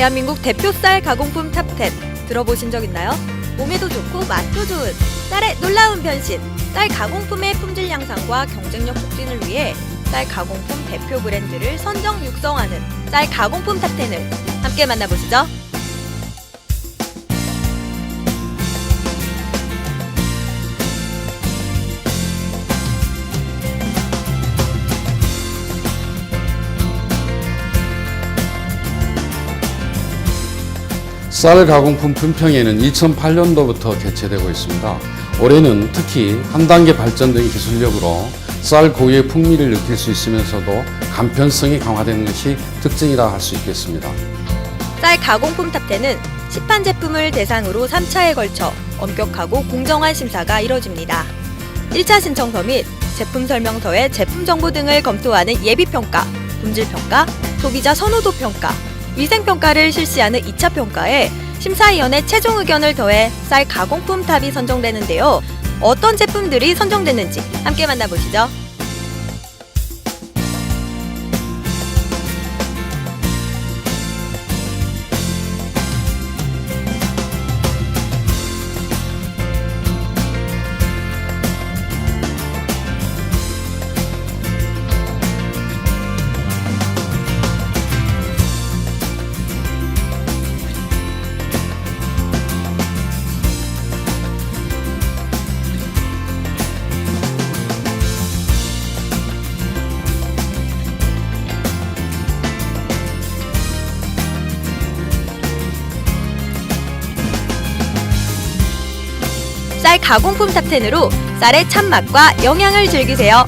대한민국 대표 쌀 가공품 탑10 들어보신 적 있나요? 몸에도 좋고 맛도 좋은 쌀의 놀라운 변신 쌀 가공품의 품질 향상과 경쟁력 촉진을 위해 쌀 가공품 대표 브랜드를 선정 육성하는 쌀 가공품 탑10을 함께 만나보시죠. 쌀 가공품 품평회는 2008년도부터 개최되고 있습니다. 올해는 특히 한 단계 발전된 기술력으로 쌀 고유의 풍미를 느낄 수 있으면서도 간편성이 강화되는 것이 특징이라 할 수 있겠습니다. 쌀 가공품 탑10은 시판 제품을 대상으로 3차에 걸쳐 엄격하고 공정한 심사가 이뤄집니다. 1차 신청서 및 제품 설명서의 제품 정보 등을 검토하는 예비 평가, 품질 평가, 소비자 선호도 평가, 위생 평가를 실시하는 2차 평가에 심사위원의 최종 의견을 더해 쌀 가공품 탑이 선정되는데요. 어떤 제품들이 선정됐는지 함께 만나보시죠. 쌀 가공품 탑10으로 쌀의 참맛과 영양을 즐기세요.